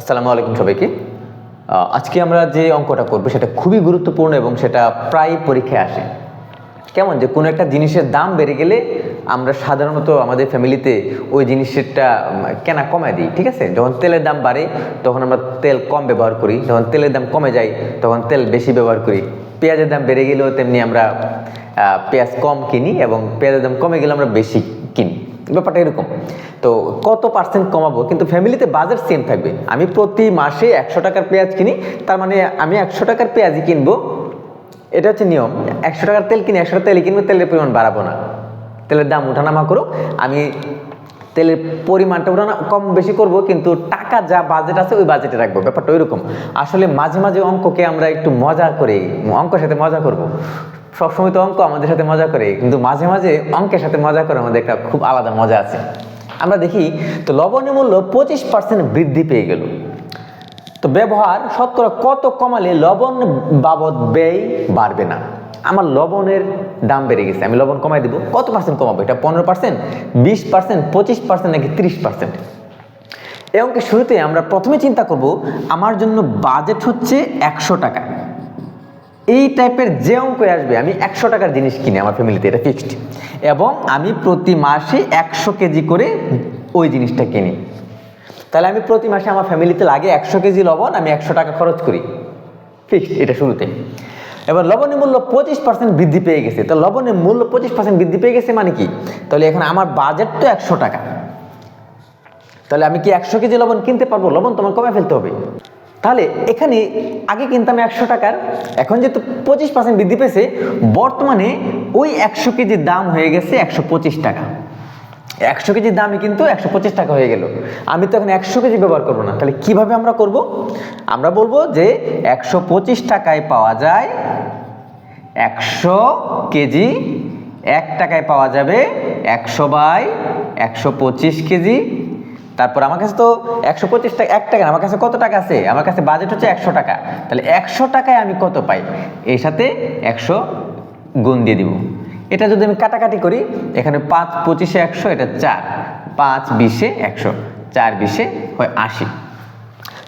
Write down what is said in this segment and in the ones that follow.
আসসালামু আলাইকুম সবাইকে। আজকে আমরা যে অঙ্কটা করব সেটা খুবই গুরুত্বপূর্ণ এবং সেটা প্রায় পরীক্ষায় আসে। কেমন যে কোনো একটা জিনিসের দাম বেড়ে গেলে আমরা সাধারণত আমাদের ফ্যামিলিতে ওই জিনিসটা কেনা কমায় দিই, ঠিক আছে? যখন তেলের দাম বাড়ে, তখন আমরা তেল কম ব্যবহার করি। যখন তেলের দাম কমে যায়, তখন তেল বেশি ব্যবহার করি। পেঁয়াজের দাম বেড়ে গেলেও তেমনি আমরা পেঁয়াজ কম কিনি এবং পেঁয়াজের দাম কমে গেলে আমরা বেশি ব্যাপারটা এরকম। তো কত পার্সেন্ট কমাবো? কিন্তু ফ্যামিলিতে বাজেট সেম থাকবে। আমি প্রতি মাসে একশো টাকার পেঁয়াজ কিনি, তার মানে আমি একশো টাকার পেঁয়াজই কিনবো। এটা হচ্ছে নিয়ম। একশো টাকার তেল কিনে একশো টাকার তেল কিনবো, তেলের পরিমাণ বাড়াবো না। তেলের দাম উঠানামা করো আমি তেলের পরিমাণটা উঠানা, কম বেশি করব, কিন্তু টাকা যা বাজেট আছে, ওই বাজেটে রাখব। ব্যাপারটা ওইরকম। আসলে মাঝে মাঝে অঙ্ককে আমরা একটু মজা করে, অঙ্কের সাথে মজা করব। সবসময় তো অঙ্ক আমাদের সাথে মজা করে, কিন্তু মাঝে মাঝে অঙ্কের সাথে মজা করে আমাদের একটা খুব আলাদা মজা আছে। আমরা দেখি, তো লবণের মূল্য পঁচিশ পার্সেন্ট বৃদ্ধি পেয়ে গেল। তো ব্যবহার শতকরা কত কমালে লবণ বাবদ ব্যয় বাড়বে না? আমার লবণের দাম বেড়ে গেছে, আমি লবণ কমাই দেবো। কত পার্সেন্ট কমাবো? এটা পনেরো পার্সেন্ট বিশ পার্সেন্ট পঁচিশ পার্সেন্ট নাকি তিরিশ পার্সেন্ট অঙ্কের শুরুতে আমরা প্রথমে চিন্তা করব, আমার জন্য বাজেট হচ্ছে একশো টাকা। এই টাইপের যে অঙ্ক আসবে, আমি একশো টাকার জিনিস কিনি আমার ফ্যামিলিতে এটা ফিক্সড এবং আমি প্রতি মাসে একশো কেজি করে ওই জিনিসটা কিনি। তাহলে আমি প্রতি মাসে আমার ফ্যামিলিতে লাগে একশো কেজি লবণ, আমি একশো টাকা খরচ করি। ফিক্সড এটা শুরুতে। এবার লবণের মূল্য পঁচিশ পার্সেন্ট বৃদ্ধি পেয়ে গেছে। তো লবণের মূল্য পঁচিশ পার্সেন্ট বৃদ্ধি পেয়ে গেছে মানে কি? তাহলে এখানে আমার বাজেট তো একশো টাকা। তাহলে আমি কি একশো কেজি লবণ কিনতে পারব? লবণ তোমার কমে ফেলতে হবে। তাহলে এখানে আগে কিনতাম একশো টাকার, এখন যেহেতু পঁচিশ পার্সেন্ট বৃদ্ধি পেয়েছে, বর্তমানে ওই একশো কেজির দাম হয়ে গেছে একশো পঁচিশ টাকা। একশো কেজির দামই কিন্তু একশো পঁচিশ টাকা হয়ে গেল। আমি তো এখন একশো কেজি ব্যবহার করব না। তাহলে কীভাবে আমরা করব? আমরা বলব যে একশো পঁচিশ টাকায় পাওয়া যায় একশো কেজি, এক টাকায় পাওয়া যাবে একশো বাই একশো পঁচিশ কেজি তারপর আমার কাছে তো একশো পঁচিশ টাকা, এক টাকা আমার কাছে কত টাকা আছে? আমার কাছে বাজেট হচ্ছে একশো টাকা। তাহলে একশো টাকায় আমি কত পাই? এর সাথে একশো গুণ দিয়ে দিব। এটা যদি আমি কাটাকাটি করি, এখানে পাঁচ পঁচিশে একশো, এটা চার। পাঁচ বিশে একশো, চার বিশে হয় আশি।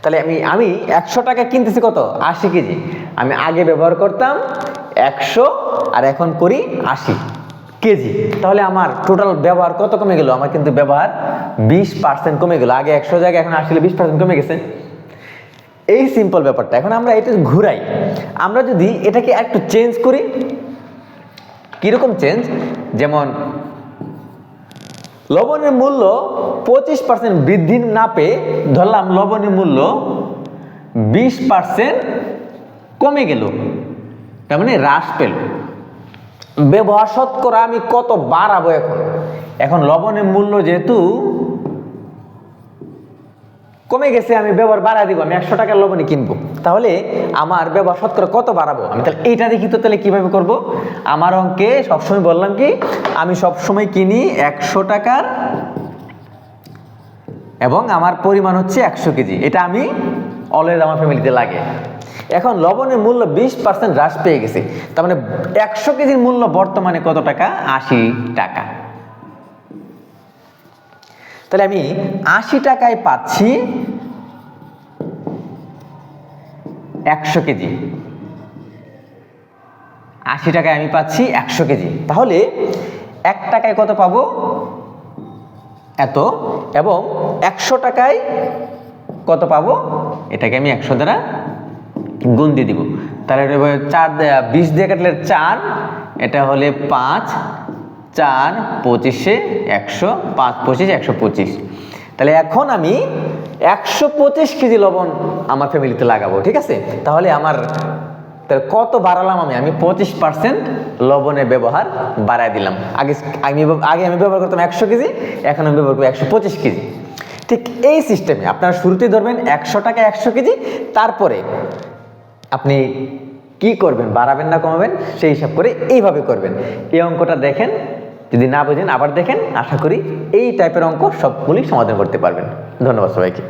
তাহলে আমি আমি একশো টাকা কিনতেছি কত? আশি কেজি। আমি আগে ব্যবহার করতাম একশো, আর এখন করি আশি। কেজি। তাহলে আমার টোটাল ব্যবহার কত কমে গেল? আমার কিন্তু ব্যবহার বিশ পার্সেন্ট কমে গেল। আগে একশো জায়গায়, এখন আসলে বিশ পার্সেন্ট কমে গেছে। এই সিম্পল ব্যাপারটা। এখন আমরা এটা ঘুরাই। আমরা যদি এটাকে একটু চেঞ্জ করি, কীরকম চেঞ্জ যেমন, লবণের মূল্য পঁচিশ পার্সেন্ট বৃদ্ধি না পেয়ে ধরলাম লবণের মূল্য বিশ পার্সেন্ট কমে গেল। তার মানে হ্রাস পেল। ব্যবহার শতকরা আমি কত বাড়াবো এখন? এখন লবণের মূল্য যেহেতু কমে গেছে, আমি ব্যবহার বাড়াই দিব, আমি একশো টাকার লবণে কিনবো। তাহলে আমার ব্যবহার শতকরা কত বাড়াবো? আমি তাহলে এইটা দেখি তো তাহলে কীভাবে করব? আমার অঙ্কে সবসময় বললাম কি, আমি সবসময় কিনি একশো টাকার এবং আমার পরিমাণ হচ্ছে একশো কেজি। এটা আমি অলওয়েজ আমার ফ্যামিলিতে লাগে। এখন লবণের মূল্য বিশ পার্সেন্ট হ্রাস পেয়ে গেছে। তার মানে একশো কেজির মূল্য বর্তমানে কত টাকা? আশি টাকা। তাহলে আমি আশি টাকায় পাচ্ছি একশো কেজি। আশি টাকায় আমি পাচ্ছি একশো কেজি। তাহলে এক টাকায় কত পাবো? এত। এবং একশো টাকায় কত পাবো? এটাকে আমি একশো দ্বারা গুণ দিয়ে দিব। তাহলে এটা হবে চার বিশ দিয়ে কাটলে চার, এটা হলে পাঁচ, চার পঁচিশে একশো, পাঁচ পঁচিশ একশো পঁচিশ। তাহলে এখন আমি একশো পঁচিশ কেজি লবণ আমার ফ্যামিলিতে লাগাবো, ঠিক আছে? তাহলে আমার, তাহলে কত বাড়ালাম আমি? আমি পঁচিশ পার্সেন্ট লবণের ব্যবহার বাড়ায় দিলাম। আগে, আমি আগে আমি ব্যবহার করতাম একশো কেজি, এখন আমি ব্যবহার করব একশো পঁচিশ কেজি। ঠিক এই সিস্টেমে আপনারা শুরুতেই ধরবেন একশো টাকা একশো কেজি, তারপরে আপনি কি করবেন, বাড়াবেন না কমাবেন, সেই হিসাব করে এইভাবে করবেন। এই অঙ্কটা দেখেন, যদি না বোঝেন আবার দেখেন, আশা করি এই টাইপের অঙ্ক সবগুলি সমাধান করতে পারবেন। ধন্যবাদ সবাইকে।